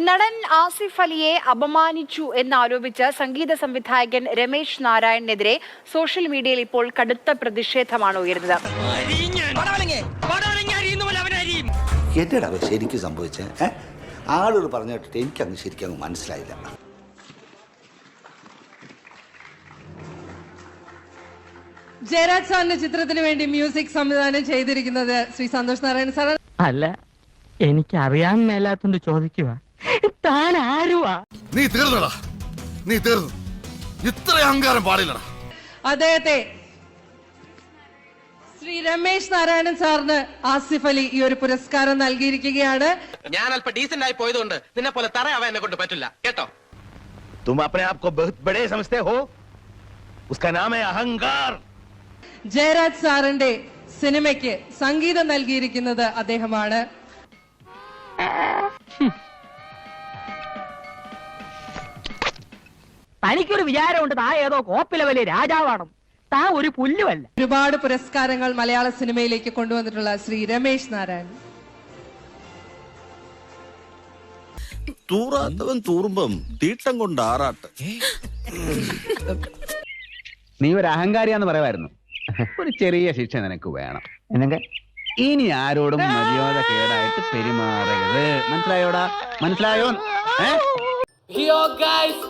നടൻ ആസിഫ് അലിയെ അപമാനിച്ചു എന്നാരോപിച്ച് സംഗീത സംവിധായകൻ രമേശ് നാരായണനെതിരെ സോഷ്യൽ മീഡിയയിൽ ഇപ്പോൾ കടുത്ത പ്രതിഷേധമാണ് ഉയരുന്നത്. എന്നടാ ശരിക്കും സംഭവിച്ചത് ആളുകൾ പറഞ്ഞു കേട്ടിട്ട് എനിക്കങ്ങ് ശരിക്കും അങ്ങ് മനസ്സിലായില്ല. ജയരാജ് സാറിന്റെ ചിത്രത്തിന് വേണ്ടി മ്യൂസിക് സംവിധാനം ചെയ്തിരിക്കുന്നത് ശ്രീ സന്തോഷ് നാരായണ സാർ അല്ല എനിക്ക് അറിയാൻ മേലാത്തോണ്ട് ചോദിക്കുക താൻ ആരുവാ നീ തീർന്നടാ നീ തീർന്നു ഇത്ര അഹങ്കാരം പാടില്ലടാ അദ്ദേഹത്തെ ശ്രീ രമേശ് നാരായണൻ സാറിന് ആസിഫ് അലി ഈ ഒരു പുരസ്കാരം നൽകിയിരിക്കുകയാണ് ഞാൻ അല്പം ഡീസന്റ് ആയി പോയതുകൊണ്ട് നിന്നെ പോലെ തറയാവാൻ എന്നെ കൊണ്ട് പറ്റില്ല കേട്ടോ तुम अपने आप को बहुत बड़े समझते हो उसका नाम है अहंकार ജയരാജ് സാറിന്റെ സിനിമയ്ക്ക് സംഗീതം നൽകിയിരിക്കുന്നത് അദ്ദേഹമാണ് തനിക്കൊരു വിചാരമുണ്ട് താ ഏതോ കോപ്പിലെ വലിയ രാജാവാണ് താ ഒരു പുല്ലുമല്ല. ഒരുപാട് പുരസ്കാരങ്ങൾ മലയാള സിനിമയിലേക്ക് കൊണ്ടുവന്നിട്ടുള്ള ശ്രീ രമേശ് നാരായണൻ. തൂറാത്തവൻ തൂറുമ്പം തീട്ടം കൊണ്ട് ആറാട്ട്. നീ ഒരു അഹങ്കാരിയാന്ന് പറയുമായിരുന്നു. ഒരു ചെറിയ ശിക്ഷ നിനക്ക് വേണം. എന്നെ ഇനി ആരോടും മര്യാദ കേടായിട്ട് പെരുമാറരുത്. മനസ്സിലായോടാ? മനസ്സിലായോ ഏ? ഹിയോ ഗൈസ്